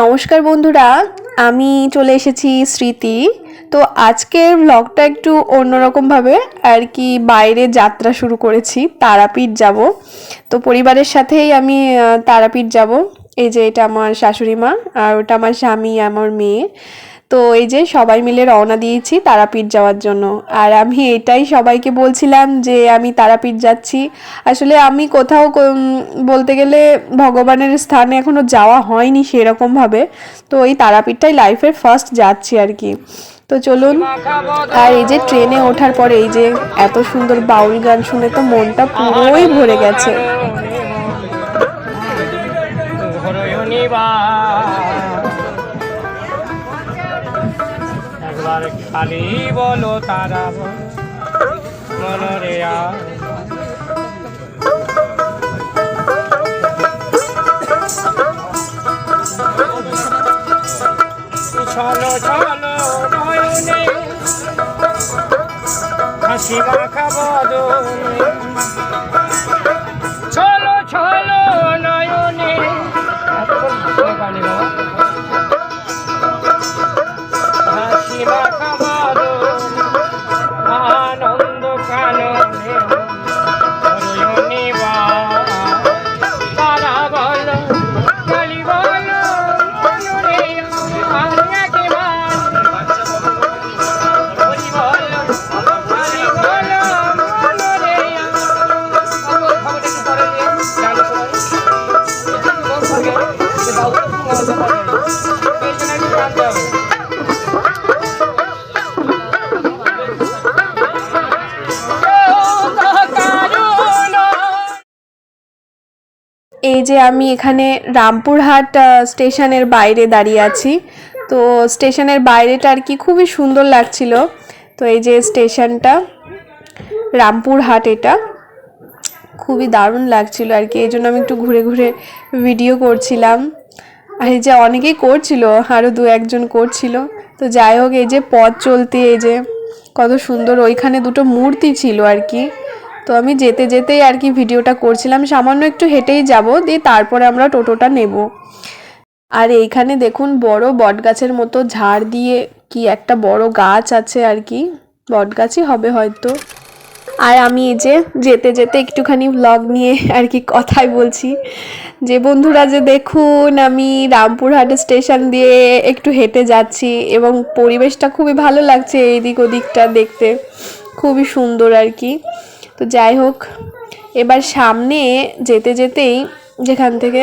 নমস্কার বন্ধুরা, আমি চলে এসেছি স্মৃতি। তো আজকের ব্লগটা একটু অন্যরকমভাবে আর কি বাইরে যাত্রা শুরু করেছি, তারাপীঠ যাব। তো পরিবারের সাথেই আমি তারাপীঠ যাব। এই যে এটা আমার শাশুড়ি মা আর ওটা আমার স্বামী, আমার মেয়ে। তো এই যে সবাই মিলে রওনা দিয়েছি তারাপীঠ যাওয়ার জন্য। আর আমি এটাই সবাইকে বলছিলাম যে আমি তারাপীঠ যাচ্ছি। আসলে আমি কোথাও বলতে গেলে ভগবানের স্থানে এখনও যাওয়া হয়নি সেরকমভাবে। তো এই তারাপীঠটাই লাইফের ফার্স্ট যাচ্ছি আর কি। তো চলুন, আর এই যে ট্রেনে ওঠার পরে এই যে এত সুন্দর বাউল গান শুনে তো মনটা পুরোই ভরে গেছে। একবার খালি বলো তারা মনরে চলো চলো নয়নে। হাসি মাখা যে আমি এখানে রামপুরহাট স্টেশনের বাইরে দাঁড়িয়ে আছি। তো স্টেশনের বাইরেটা আর কি খুবই সুন্দর লাগছিল। তো এই যে স্টেশনটা, রামপুরহাট এটা, খুবই দারুণ লাগছিল আর কি। এই জন্য আমি একটু ঘুরে ঘুরে ভিডিও করছিলাম। আর এই যে অনেকেই করছিল আরও দু একজন করছিল। তো যাই হোক, এই যে পথ চলতে, এই যে কত সুন্দর, ওইখানে দুটো মূর্তি ছিল আর কি। তো আমি যেতে যেতেই আর কি ভিডিওটা করছিলাম, সামান্য একটু হেঁটেই যাব, দিয়ে তারপরে আমরা টোটোটা নেব। আর এইখানে দেখুন বড় বটগাছের মতো ঝাড় দিয়ে কি একটা বড় গাছ আছে আর কি, বটগাছই হবে হয়তো। আর আমি এই যে যেতে যেতে একটুখানি ব্লগ নিয়ে আর কি কথাই বলছি। যে বন্ধুরা, যে দেখুন আমি রামপুরহাট স্টেশন দিয়ে একটু হেঁটে যাচ্ছি এবং পরিবেশটা খুবই ভালো লাগছে এইদিক ওদিকটা দেখতে, খুবই সুন্দর আর কি। তো যাই হোক, এবার সামনে যেতে যেতেই যেখান থেকে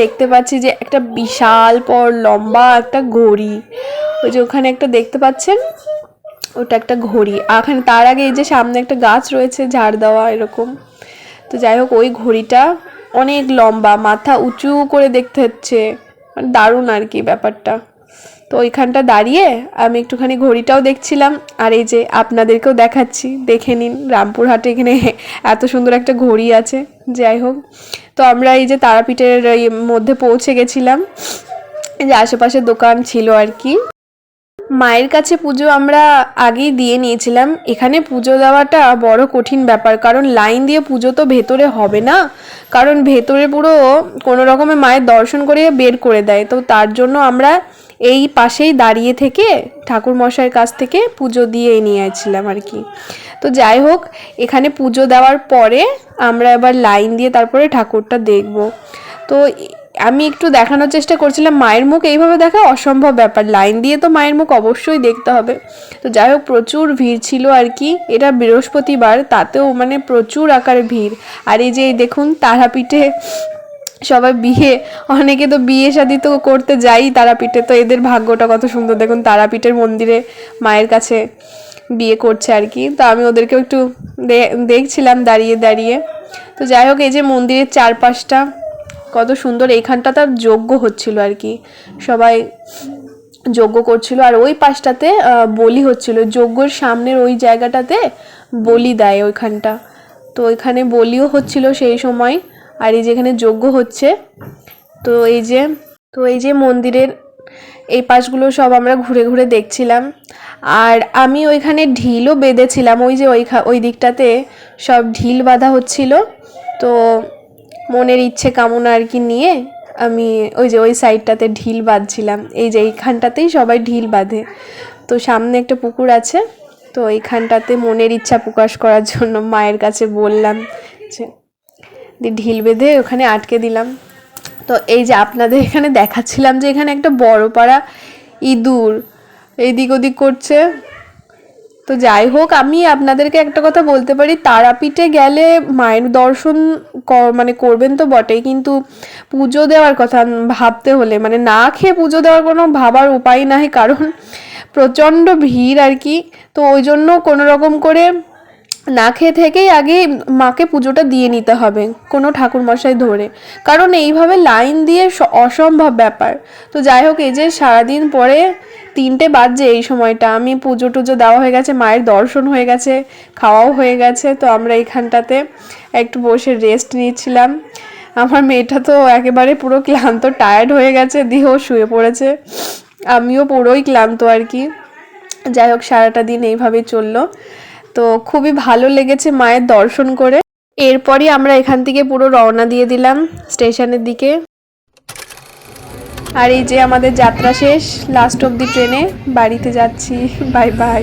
দেখতে পাচ্ছি যে একটা বিশাল পর লম্বা একটা ঘড়ি। ওই যে ওখানে একটা দেখতে পাচ্ছেন? ওটা একটা ঘড়ি। ওখানে তার আগে এই যে সামনে একটা গাছ রয়েছে, ঝাড় দেওয়া এরকম। তো যাই হোক, ওই ঘড়িটা অনেক লম্বা, মাথা উঁচু করে দেখতে হচ্ছে। মানে দারুণ আর কি ব্যাপারটা। তো ওইখানটা দাঁড়িয়ে আমি একটুখানি ঘড়িটাও দেখছিলাম, আর এই যে আপনাদেরকেও দেখাচ্ছি, দেখে নিন রামপুরহাটে এখানে এত সুন্দর একটা ঘড়ি আছে, যাই হোক। তো আমরা এই যে তারাপীঠের মধ্যে পৌঁছে গেছিলাম, এই যে আশেপাশে দোকান ছিল আর কি। মায়ের কাছে পুজো আমরা আগেই দিয়ে নিয়েছিলাম, এখানে পুজো দেওয়াটা বড় কঠিন ব্যাপার, কারণ লাইন দিয়ে পুজো তো ভেতরে হবে না, কারণ ভেতরে পুরো কোনো রকমে মায়ের দর্শন করে বের করে দেয়, তো তার জন্য আমরা এই পাশেই দাঁড়িয়ে থেকে ঠাকুর মশাইয়ের কাছ থেকে পুজো দিয়ে নিয়েছিলাম আর কি। তো যাই হোক, এখানে পুজো দেওয়ার পরে আমরা এবার লাইন দিয়ে তারপরে ঠাকুরটা দেখব। তো আমি একটু দেখানোর চেষ্টা করছিলাম, মায়ের মুখ এইভাবে দেখা অসম্ভব ব্যাপার। লাইন দিয়ে তো মায়ের মুখ অবশ্যই দেখতে হবে। তো যাই হোক, প্রচুর ভিড় ছিল আর কি। এটা বৃহস্পতিবার, তাতেও মানে প্রচুর আকারে ভিড়। আর এই যে দেখুন, তারাপীঠে সবাই বিয়ে, অনেকে তো বিয়ে শাদি তো করতে যাই তারাপীঠে, তো এদের ভাগ্যটা কত সুন্দর। দেখুন, তারাপীঠের মন্দিরে মায়ের কাছে বিয়ে করছে আর কি। তো আমি ওদেরকেও একটু দেখছিলাম দাঁড়িয়ে দাঁড়িয়ে। তো যাই হোক, এই যে মন্দিরের চারপাশটা, কত সুন্দর। এইখানটা তার যজ্ঞ হচ্ছিল আর কি। সবাই যজ্ঞ করছিল। আর ওই পাশটাতে বলি হচ্ছিল। যজ্ঞর সামনের ওই জায়গাটাতে বলি দেয় ওইখানটা। তো ওইখানে বলিও হচ্ছিল সেই সময়। আর এই যেখানে যজ্ঞ হচ্ছে, তো এই যে, তো এই যে মন্দিরের এই পাশগুলো সব আমরা ঘুরে ঘুরে দেখছিলাম। আর আমি ওইখানে ঢিলও বেঁধেছিলাম, ওই যে ওই ওই দিকটাতে সব ঢিল বাঁধা হচ্ছিল। তো মনের ইচ্ছে কামনা আর কি নিয়ে আমি ওই যে ওই সাইডটাতে ঢিল বাঁধছিলাম। এই যে এইখানটাতেই সবাই ঢিল বাঁধে। তো সামনে একটা পুকুর আছে, তো এইখানটাতে মনের ইচ্ছা প্রকাশ করার জন্য মায়ের কাছে বললাম যে দিয়ে ঢিল বেঁধে ওখানে আটকে দিলাম। তো এই যে আপনাদের এখানে দেখাচ্ছিলাম যে এখানে একটা বড় পাড়া ইঁদুর এইদিক ওদিক করছে। তো যাই হোক, আমি আপনাদেরকে একটা কথা বলতে পারি, তারাপীঠে গেলে মায়ের দর্শন মানে করবেন তো বটেই, কিন্তু পুজো দেওয়ার কথা ভাবতে হলে মানে না খেয়ে পুজো দেওয়ার কোনো ভাবার উপায় নাই, কারণ প্রচণ্ড ভিড় আর কি। তো ওই জন্য কোনো রকম করে না খেয়ে থেকেই আগে মাকে পুজোটা দিয়ে নিতে হবে কোনো ঠাকুরমশাই ধরে। কারণ এইভাবে লাইন দিয়ে অসম্ভব ব্যাপার। তো যাই হোক, এই যে সারাদিন পরে তিনটে বাজছে এই সময়টা। আমি পুজো টুজো দেওয়া হয়ে গেছে, মায়ের দর্শন হয়ে গেছে, খাওয়াও হয়ে গেছে। তো আমরা এইখানটাতে একটু বসে রেস্ট নিচ্ছিলাম। আমার মেয়েটা তো একেবারে পুরো ক্লান্ত টায়ার্ড হয়ে গেছে দিয়েও শুয়ে পড়েছে। আমিও পুরোই ক্লান্ত আর কি। যাই হোক, সারাটা দিন এইভাবেই চলল। তো খুবই ভালো লেগেছে মায়ের দর্শন করে। এরপরই আমরা এখান থেকে পুরো রওনা দিয়ে দিলাম স্টেশনের দিকে। আর এই যে আমাদের যাত্রা শেষ লাস্ট অব দি ট্রেনে বাড়িতে যাচ্ছি। Bye bye.